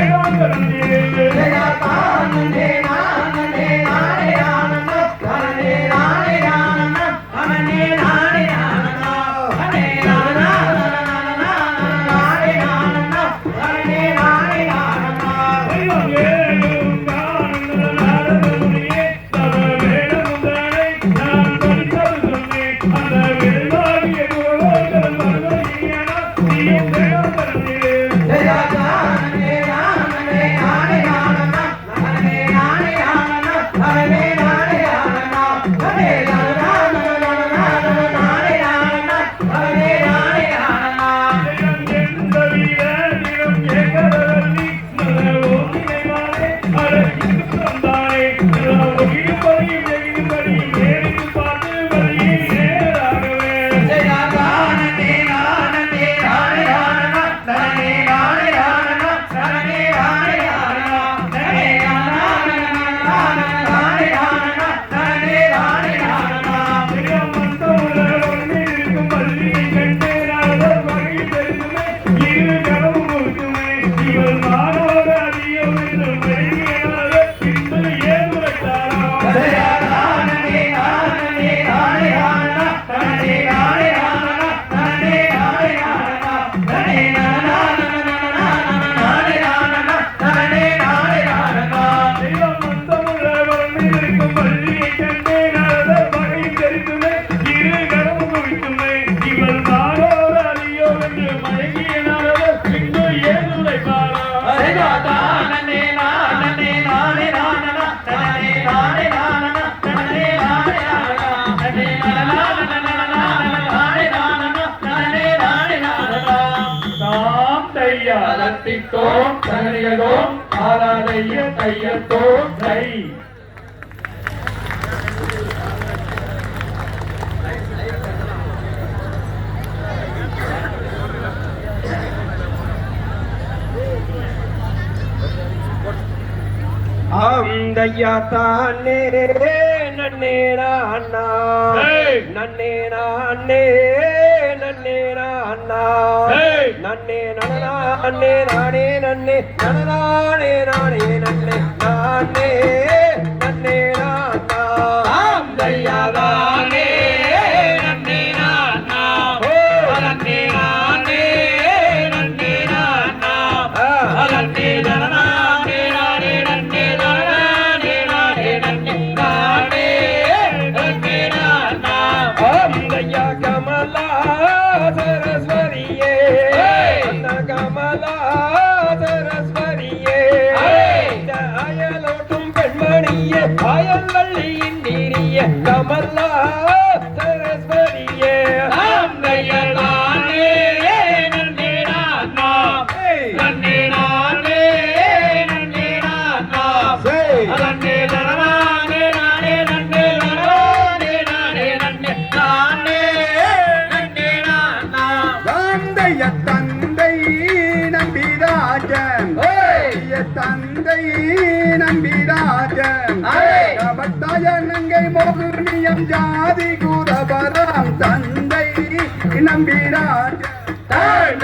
Yeah. கத்தித்தோம் தனியதோம் ஆராதைய கையத்தோ கை ಅಂದಯ್ಯ ತಾನೇ ನನ್ನೇಣ ಅಣ್ಣ ನನ್ನೇಣ ಅಣ್ಣೇ ನನ್ನೇಣ ಅಣ್ಣ நன்னே நடனா அண்ணே நானே நன்னே நடனானே நானே நன்னே நானே நன்னே நான். தையாதானே நன்னே நான். நன்னே நானே. நன்னே நான் நன்னே நடனா கமலா சரஸ்வரியா இளைய தந்தை நம்பிராஜன். தந்தை நம்பிராஜன். தவத்தாய நங்கை மோகுர்மியம் ஜாதி குரபரம் தந்தை நம்பிராஜன்.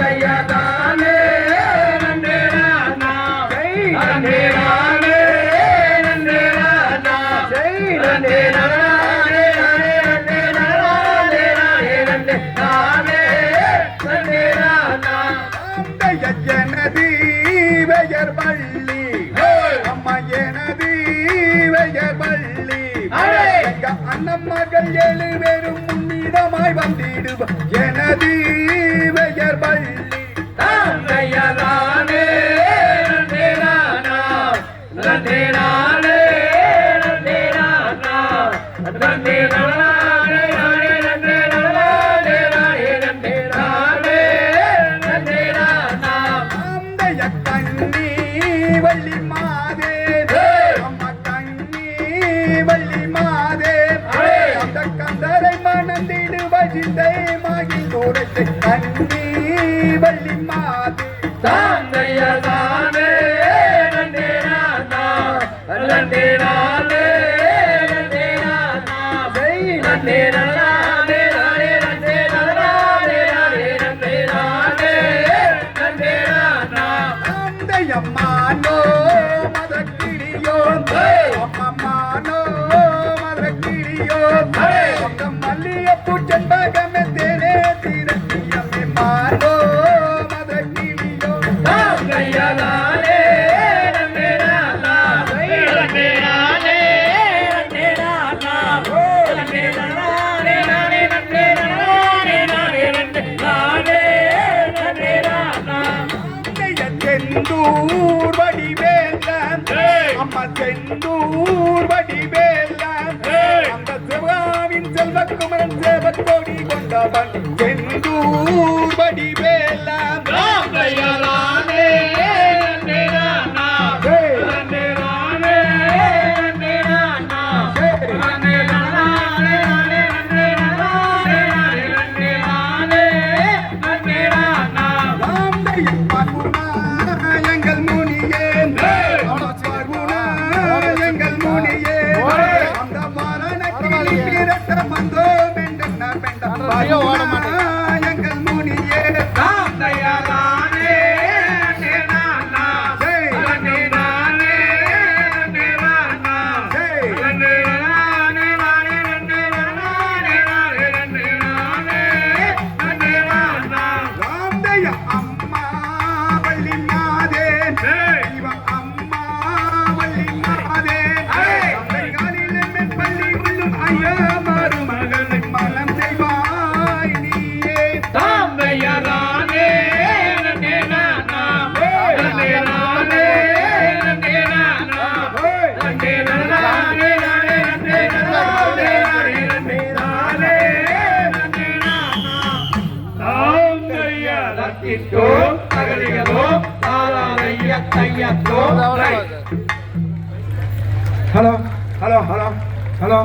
மஞ்சள் வெறும் உன்னிடமாய் வந்திடுவார் எனது பெயர் பள்ளி. தந்தையதானே வள்ளி மா தந்தை மகிழ் தோடத்தை கண்ணி வள்ளி மாது தந்தையதானே நன்றே நன்றே செந்தூர்வடி அந்த சிவாவின் செல்வ குமரன் சேவத்தோடி கொண்டவன் செந்தூர்வடி வேலாம் હેલો હેલો હેલો હેલો